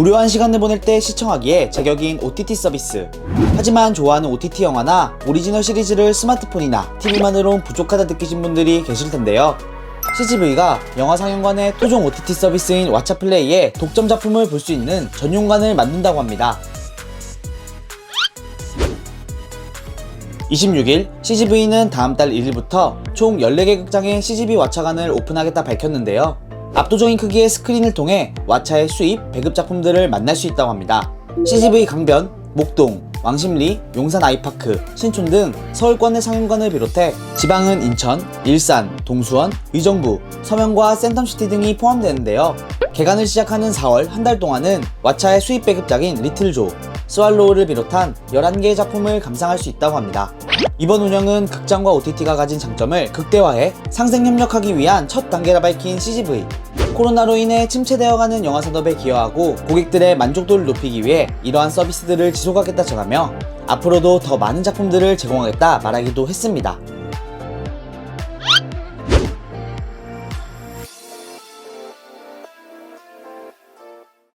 무료한 시간을 보낼 때 시청하기에 제격인 OTT 서비스. 하지만 좋아하는 OTT 영화나 오리지널 시리즈를 스마트폰이나 TV만으론 부족하다 느끼신 분들이 계실 텐데요. CGV가 영화 상영관의 토종 OTT 서비스인 왓챠플레이에 독점 작품을 볼 수 있는 전용관을 만든다고 합니다. 26일 CGV는 다음 달 1일부터 총 14개 극장의 CGV 왓챠관을 오픈하겠다 밝혔는데요. 압도적인 크기의 스크린을 통해 왓챠의 수입, 배급 작품들을 만날 수 있다고 합니다. CGV 강변, 목동, 왕십리, 용산 아이파크, 신촌 등 서울권의 상영관을 비롯해 지방은 인천, 일산, 동수원, 의정부, 서명과 센텀시티 등이 포함되는데요. 개관을 시작하는 4월 한 달 동안은 왓챠의 수입 배급작인 리틀조, 스왈로우를 비롯한 11개의 작품을 감상할 수 있다고 합니다. 이번 운영은 극장과 OTT가 가진 장점을 극대화해 상생 협력하기 위한 첫 단계라 밝힌 CGV. 코로나로 인해 침체되어가는 영화 산업에 기여하고 고객들의 만족도를 높이기 위해 이러한 서비스들을 지속하겠다 전하며 앞으로도 더 많은 작품들을 제공하겠다 말하기도 했습니다.